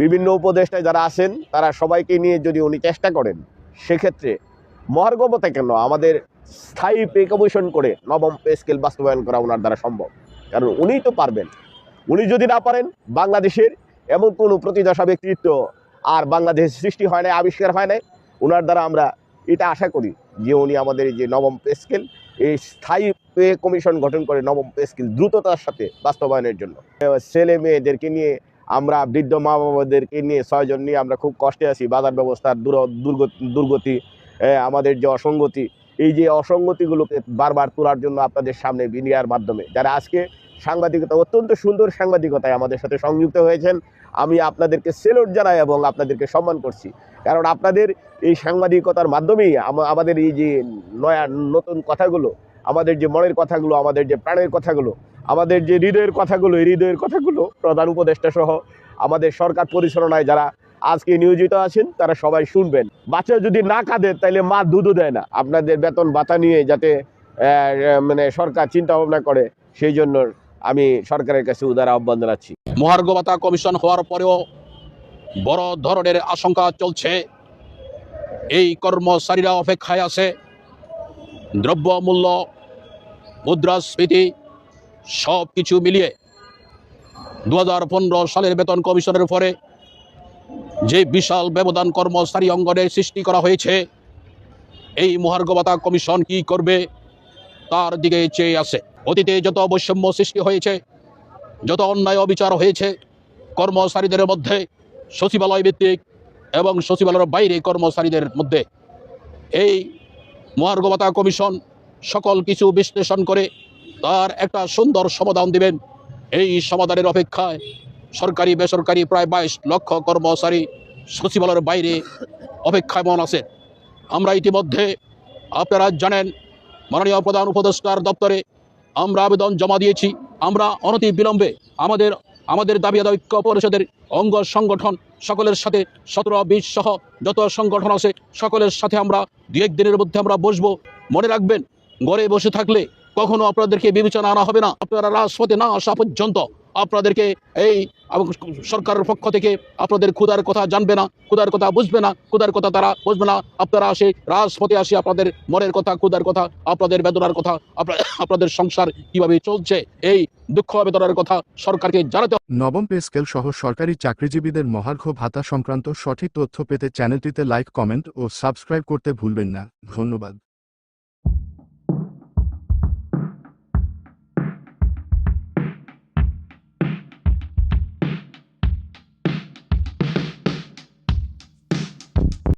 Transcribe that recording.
বিভিন্ন যারা আছেন তারা সবাইকে নিয়ে যদি উনি চেষ্টা করেন, সেক্ষেত্রে মহার্গবতা কেন আমাদের স্থায়ী পে কমিশন করে নবম পে স্কেল বাস্তবায়ন করা ওনার দ্বারা সম্ভব? কারণ উনিই তো পারবেন। উনি যদি না পারেন, বাংলাদেশের এমন কোনো প্রতিদশা ব্যক্তিত্ব আর বাংলাদেশ সৃষ্টি হয় নাই, আবিষ্কার হয় নাই ওনার দ্বারা আমরা এটা আশা করি যে উনি আমাদের যে নবম পে স্কেল, এই স্থায়ী পে কমিশন গঠন করে নবম পে স্কেল দ্রুততার সাথে বাস্তবায়নের জন্য। ছেলে মেয়েদেরকে নিয়ে আমরা বৃদ্ধ মা বাবাদেরকে নিয়ে ছয়জন নিয়ে আমরা খুব কষ্টে আছি। বাজার ব্যবস্থার দূর দুর্গতি আমাদের যে অসঙ্গতি, এই যে অসঙ্গতিগুলোকে বারবার তোলার জন্য আপনাদের সামনে মিডিয়ার মাধ্যমে। যারা আজকে সাংবাদিকতা, অত্যন্ত সুন্দর সাংবাদিকতায় আমাদের সাথে সংযুক্ত হয়েছেন, আমি আপনাদেরকে সেলুট জানাই এবং আপনাদেরকে সম্মান করছি। কারণ আপনাদের এই সাংবাদিকতার মাধ্যমেই আমাদের এই যে নয়া, নতুন কথাগুলো, আমাদের যে মনের কথাগুলো, আমাদের যে প্রাণের কথাগুলো আমাদের যে হৃদয়ের কথাগুলো, এই হৃদয়ের কথাগুলো প্রধান উপদেষ্টা সহ আমাদের সরকার পরিচালনায় যারা আজকে নিয়োজিত আছেন, তারা সবাই শুনবেন। বাচ্চা যদি না কাঁদে তাহলে মা দুধও দেয় না। আপনাদের বেতন ভাতা নিয়ে যাতে মানে সরকার চিন্তা ভাবনা করে, সেই জন্য আমি সরকারের কাছে উদার আহ্বান জানাচ্ছি। মহার্গবতা কমিশন হওয়ার পরেও বড় ধরনের আশঙ্কা চলছে। এই কর্মচারীরা অপেক্ষায় আছে। দ্রব্যমূল্য, মুদ্রাস্ফীতি সব কিছু মিলিয়ে দু হাজার পনেরো সালের বেতন কমিশনের পরে যে বিশাল ব্যবধান কর্মচারী অঙ্গনে সৃষ্টি করা হয়েছে, এই মহার্গবতা কমিশন কি করবে তার দিকে চেয়ে আছে। অতীতে যত বৈষম্য সৃষ্টি হয়েছে, যত অন্যায় অবিচার হয়েছে, কর্মচারীদের মধ্যে সচিবালয় ভিত্তিক এবং সচিবালয়ের বাইরে কর্মচারীদের মধ্যে, এই মহার্গবতা কমিশন সকল কিছু বিশ্লেষণ করে তার একটা সুন্দর সমাধান দিবেন। এই সমাধানের অপেক্ষায় সরকারি, বেসরকারি প্রায় বাইশ লক্ষ কর্মচারী সচিবালয়ের বাইরে অপেক্ষায় মন আছে। আমরা ইতিমধ্যে আপনারা জানেন, মাননীয় প্রধান উপদেষ্টার দপ্তরে আমরা আবেদন জমা দিয়েছি। আমরা অনতি বিলম্বে আমাদের আমাদের দাবি আদায় ঐক্য পরিষদের অঙ্গ সংগঠন সকলের সাথে সতেরো, বিশ সহ যত সংগঠন আছে সকলের সাথে আমরা দু এক দিনের মধ্যে আমরা বসবো। মনে রাখবেন, ঘরে বসে থাকলে কখনো আপনাদেরকে বিবেচনা আনা হবে না। আপনারা রাজপথে না আসা পর্যন্ত আপনাদেরকে এই সরকারের পক্ষ থেকে আপনাদের ক্ষুদার কথা জানবে না ক্ষুদার কথা বুঝবে না ক্ষুদার কথা তারা বুঝবে না। আপনারা আসে রাজপথে আসে আপনাদের মনের কথা ক্ষুদার কথা, আপনাদের বেদনার কথা আপনাদের সংসার কীভাবে চলছে, এই দুঃখ বেদনার কথা সরকারকে জানাতে নবম পে স্কেল সহ সরকারি চাকরিজীবীদের মহার্ঘ ভাতা সংক্রান্ত সঠিক তথ্য পেতে চ্যানেলটিতে লাইক, কমেন্ট ও সাবস্ক্রাইব করতে ভুলবেন না। ধন্যবাদ।